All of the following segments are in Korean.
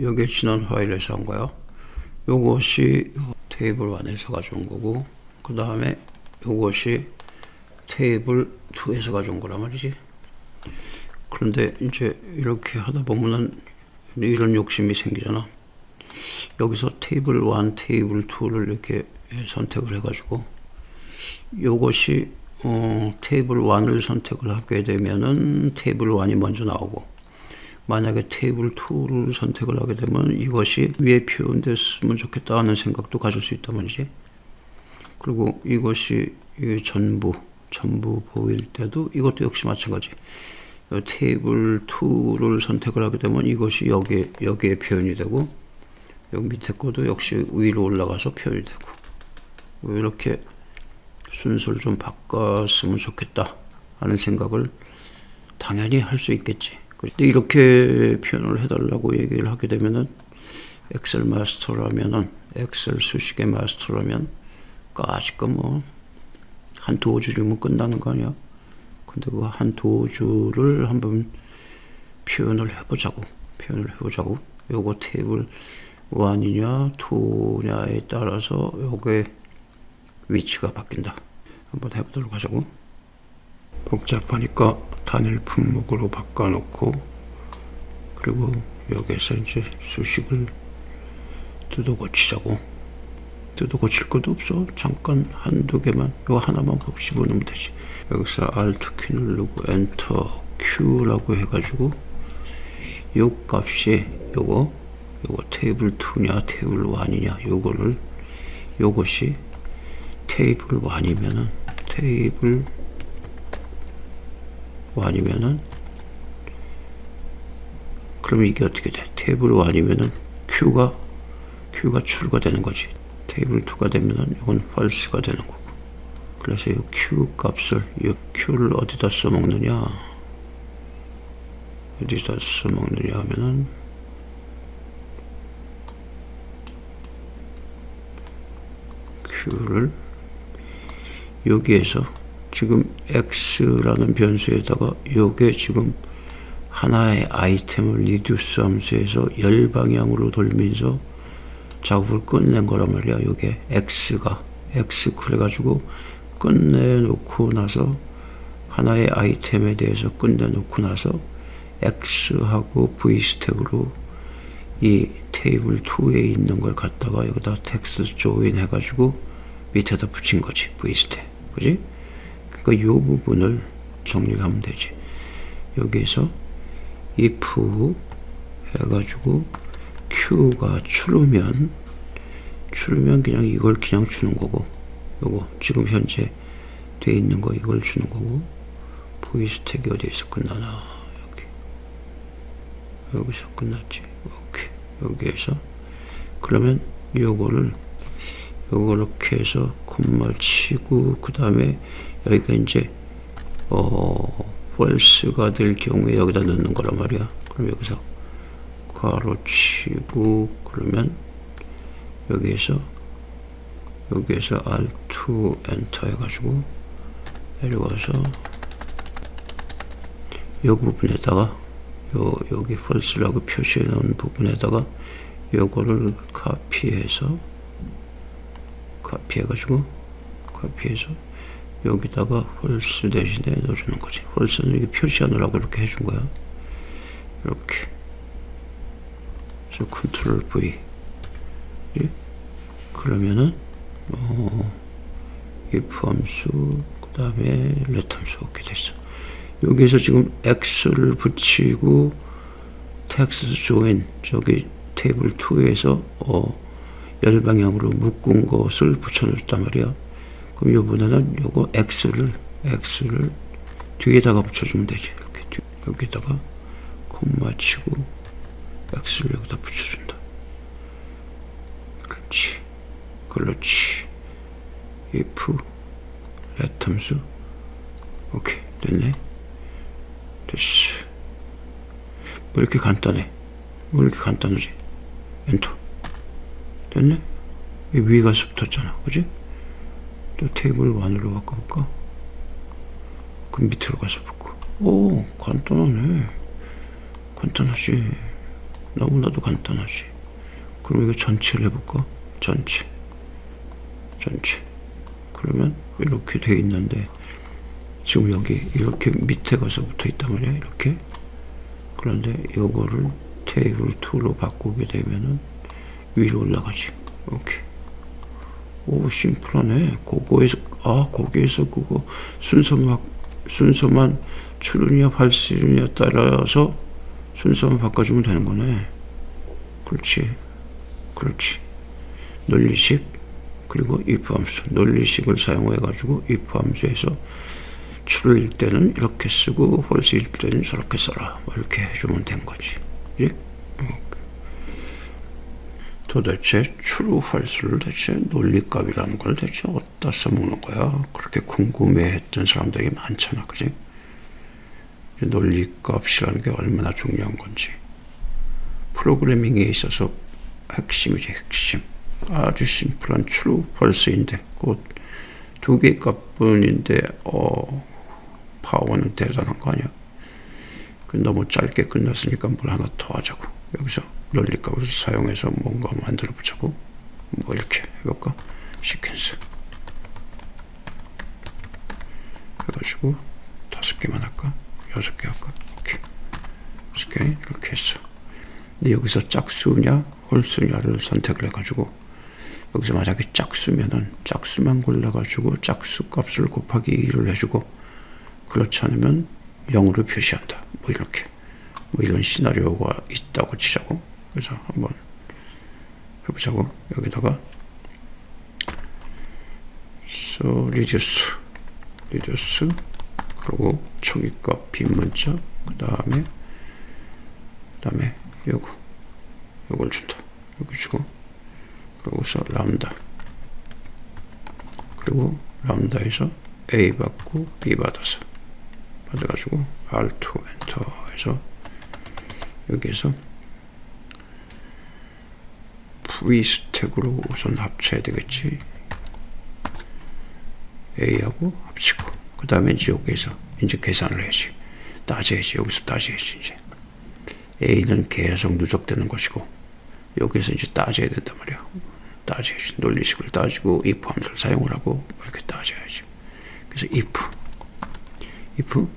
여기에 지난 파일에서 한 거야. 요것이 테이블 1에서 가져온 거고, 그 다음에 요것이 테이블 2에서 가져온 거란 말이지. 그런데 이제 이렇게 하다 보면은 이런 욕심이 생기잖아. 여기서 테이블 1, 테이블 2를 이렇게 선택을 해가지고 요것이 어, 테이블 1을 선택을 하게 되면은 테이블 1이 먼저 나오고 만약에 테이블 2를 선택을 하게 되면 이것이 위에 표현됐으면 좋겠다 하는 생각도 가질 수 있단 말이지. 그리고 이것이 이 전부 전부 보일 때도 이것도 역시 마찬가지. 어, 테이블 2를 선택을 하게 되면 이것이 여기에 여기에 표현이 되고 여기 밑에 것도 역시 위로 올라가서 표현이 되고 뭐 이렇게 순서를 좀 바꿨으면 좋겠다 하는 생각을 당연히 할 수 있겠지. 근데 이렇게 표현을 해달라고 얘기를 하게 되면은 엑셀 마스터라면은 엑셀 수식의 마스터라면 까짓거 뭐 한 두어 줄이면 끝나는 거 아니야? 근데 그 한 두어 줄을 한번 표현을 해보자고 표현을 해보자고 요거 테이블 1이냐 2냐에 따라서 요게 위치가 바뀐다. 한번 해보도록 하자고. 복잡하니까 단일 품목으로 바꿔놓고 그리고 여기에서 이제 수식을 뜯어 고치자고. 뜯어 고칠 것도 없어. 잠깐 한두 개만 요 하나만 꼭 집어넣으면 되지. 여기서 Alt 키 누르고 엔터 Q라고 해가지고 요 값이 요거 요거 테이블 2냐 테이블 1이냐 요거를 요것이 테이블 1이면은 테이블 1이면은 그럼 이게 어떻게 돼? 테이블 1이면은 Q가 Q가 true가 되는 거지. 테이블 2가 되면은 이건 false가 되는 거고. 그래서 이 Q 값을 이 Q를 어디다 써먹느냐? 어디다 써먹느냐 하면은 Q를 여기에서 지금 x라는 변수에다가 요게 지금 하나의 아이템을 리듀스 함수에서 열 방향으로 돌면서 작업을 끝낸 거란 말이야. 요게 x가 x 그래가지고 끝내놓고 나서 하나의 아이템에 대해서 끝내놓고 나서 x하고 v 스택으로 이 테이블 2에 있는 걸 갖다가 여기다 텍스트 조인 해가지고 밑에다 붙인 거지 v 스택 그지? 그러니까 요 부분을 정리하면 되지. 여기에서 if 해가지고 q가 추르면 추르면 그냥 이걸 그냥 주는 거고 요거 지금 현재 돼 있는 거 이걸 주는 거고 v 스택이 어디에서 끝나나? 여기. 여기서 끝났지? 오케이. 여기에서. 그러면 요거를 요거 이렇게 해서 콤마 치고 그 다음에 여기가 이제 어 false가 될 경우에 여기다 넣는 거란 말이야. 그럼 여기서 가로 치고 그러면 여기에서 여기에서 R2 엔터 해가지고 내려가서 이 부분에다가 요 여기 false라고 표시해 놓은 부분에다가 요거를 카피해서 카피해가지고 카피해서 여기다가 홀스 대신에 넣어주는 거지. 홀스는 이게 표시하느라고 이렇게 해준 거야. 이렇게. 컨트롤 V. 예? 그러면은 어, if 함수 그 다음에 let 함수 오게 됐어. 여기에서 지금 x를 붙이고 텍스트 조인 저기 테이블 2에서 어, 열 방향으로 묶은 것을 붙여줬단 말이야. 그럼 요번에는 요거 x를 x를 뒤에다가 붙여주면 되지. 이렇게 뒤, 여기다가 콤마 치고 x를 여기다 붙여준다. 그렇지, 그렇지. if let 함수 오케이 됐네. 됐어. 뭐 이렇게 간단해? 뭐 이렇게 간단하지? 엔터. 됐네? 이 위가 붙었잖아. 그지? 또 테이블 1으로 바꿔볼까? 그럼 밑으로 가서 붙고. 오, 간단하네. 간단하지. 너무나도 간단하지. 그럼 이거 전체를 해볼까? 전체. 전체. 그러면 이렇게 돼 있는데 지금 여기 이렇게 밑에 가서 붙어 있단 말이야. 이렇게. 그런데 요거를 테이블 2로 바꾸게 되면은 위로 올라가지. 이렇게. 오 심플하네. 그거에서 아 거기에서 그거 순서만 순서만 출연이냐 발수이냐 따라서 순서만 바꿔주면 되는 거네. 그렇지. 그렇지. 논리식 그리고 if 함수 논리식을 사용해 가지고 if 함수에서 true일 때는 이렇게 쓰고 false일 때는 저렇게 써라 뭐 이렇게 해주면 된 거지 그지? 도대체 false를 대체 논리값이라는 걸 대체 어디다 써먹는 거야? 그렇게 궁금해했던 사람들이 많잖아 그지? 논리값이라는 게 얼마나 중요한 건지. 프로그래밍에 있어서 핵심이지 핵심. 아주 심플한 true, false인데 곧두개 값뿐인데 어 파워는 대단한 거 아니야? 그 너무 짧게 끝났으니까 뭘 하나 더 하자고 여기서 논리값을 사용해서 뭔가 만들어 보자고. 뭐 이렇게 해볼까? 시퀀스. 해가지고 다섯 개만 할까? 여섯 개 할까? 오케이. 여섯 개 이렇게 했어. 근데 여기서 짝수냐 홀수냐를 선택을 해가지고 여기서 만약에 짝수면은 짝수만 골라가지고 짝수 값을 곱하기 2를 해주고 그렇지 않으면 0으로 표시한다. 뭐 이렇게. 뭐 이런 시나리오가 있다고 치자고 그래서 한번 해보자고 여기다가. So reduce. reduce. 그리고 초기값 빈문자. 그 다음에 그 다음에 요거. 요걸 준다 여기 주고. 그리고서 람다 그리고 람다에서 A 받고 B 받아서 받아가지고 R2 엔터 해서 여기에서 V 스택으로 우선 합쳐야 되겠지. A하고 합치고 그 다음에 이제 여기에서 이제 계산을 해야지. 따져야지. 여기서 따져야지 이제. A는 계속 누적되는 것이고 여기서 이제 따져야 된단 말이야. 따져야지. 논리식을 따지고 if 함수를 사용을 하고 이렇게 따져야지. 그래서 if. if?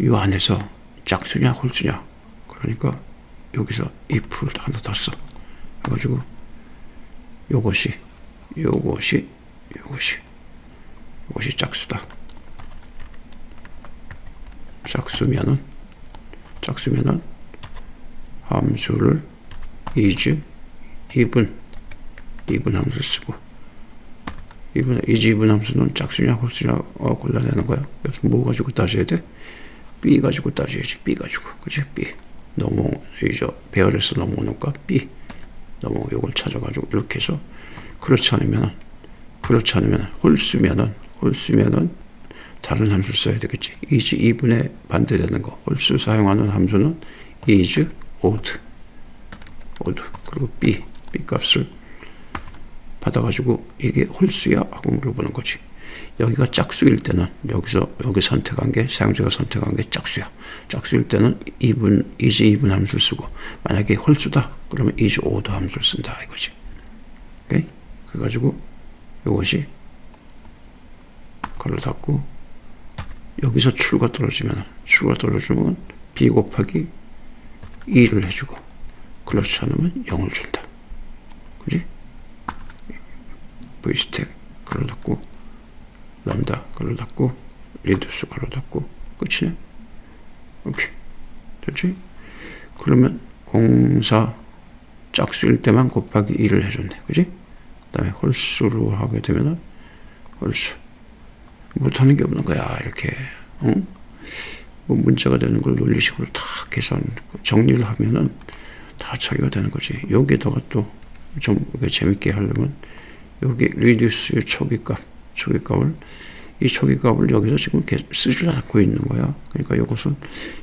이 안에서 짝수냐 홀수냐? 그러니까 여기서 if를 하나 더 써. 해가지고 요것이 요것이 요것이 요것이 짝수다. 짝수면은 짝수면은 함수를 is 2분 2분 함수를 쓰고 2분 is 2분 함수는 짝수냐 홀수냐 어, 골라내는 거야. 그래서 뭐 가지고 따져야 돼? B 가지고 따져야지. B 가지고 그지? B 너무 이제 배열에서 넘어오니까 B 너무 요걸 찾아가지고 이렇게 해서 그렇지 않으면 그렇지 않으면 홀수면은 홀수면은 다른 함수 써야 되겠지. is 2분의 반대되는 거. 홀수 사용하는 함수는 is odd odd 그리고 B B 값을 받아가지고 이게 홀수야 하고 물어보는 거지. 여기가 짝수일 때는 여기서 여기 선택한 게 사용자가 선택한 게 짝수야. 짝수일 때는 2분 is 2분 함수를 쓰고 만약에 홀수다 그러면 is odd 함수를 쓴다 이거지. 오케이? 그래가지고 이것이 걸로 닫고 여기서 출가 떨어지면 출가 떨어지면 b 곱하기 2를 해주고 그렇지 않으면 0을 준다. 그지? 걸로 닫고 걸로 닫고 리두스 걸로 닫고 끝이네. 오케이. 됐지? 그러면 공사 짝수일 때만 곱하기 2를 해줬네. 그지? 그 다음에 홀수로 하게 되면은 홀수. 못하는 게 없는 거야. 이렇게. 응? 뭐 문자가 되는 걸 논리식으로 다 계산, 정리를 하면은 다 처리가 되는 거지. 여기에다가 또 좀 재밌게 하려면 여기 리듀스의 초기값, 초기값을 이 초기값을 여기서 지금 쓰지 않고 있는 거야. 그러니까 이것은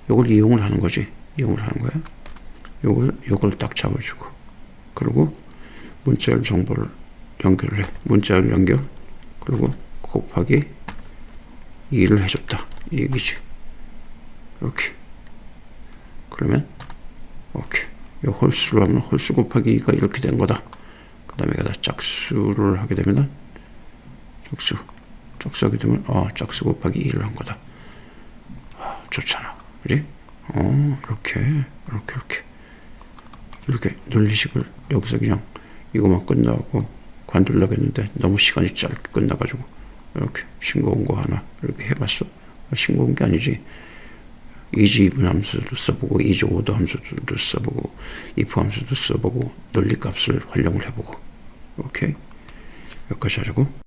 이걸 이용을 하는 거지. 이용을 하는 거야. 요걸 요걸 딱 잡아주고 그리고 문자열 정보를 연결을 해. 문자열 연결 그리고 곱하기 2를 해줬다. 이 얘기지. 이렇게. 그러면 오케이. 이 홀수를 하면 홀수 곱하기 2가 이렇게 된 거다. 그 다음에 여기다 짝수를 하게 되면 짝수. 짝수 하게 되면 어, 짝수 곱하기 2를 한 거다. 아, 좋잖아. 그지? 어, 이렇게, 이렇게, 이렇게. 이렇게 논리식을 여기서 그냥 이거만 끝나고 관둘라고 했는데 너무 시간이 짧게 끝나가지고 이렇게 싱거운 거 하나 이렇게 해봤어. 싱거운 게 아니지. 이지분 함수도 써보고 이지 오더 함수도 써보고 if 함수도 써보고 논리값을 활용을 해보고 오케이 여기까지 하자고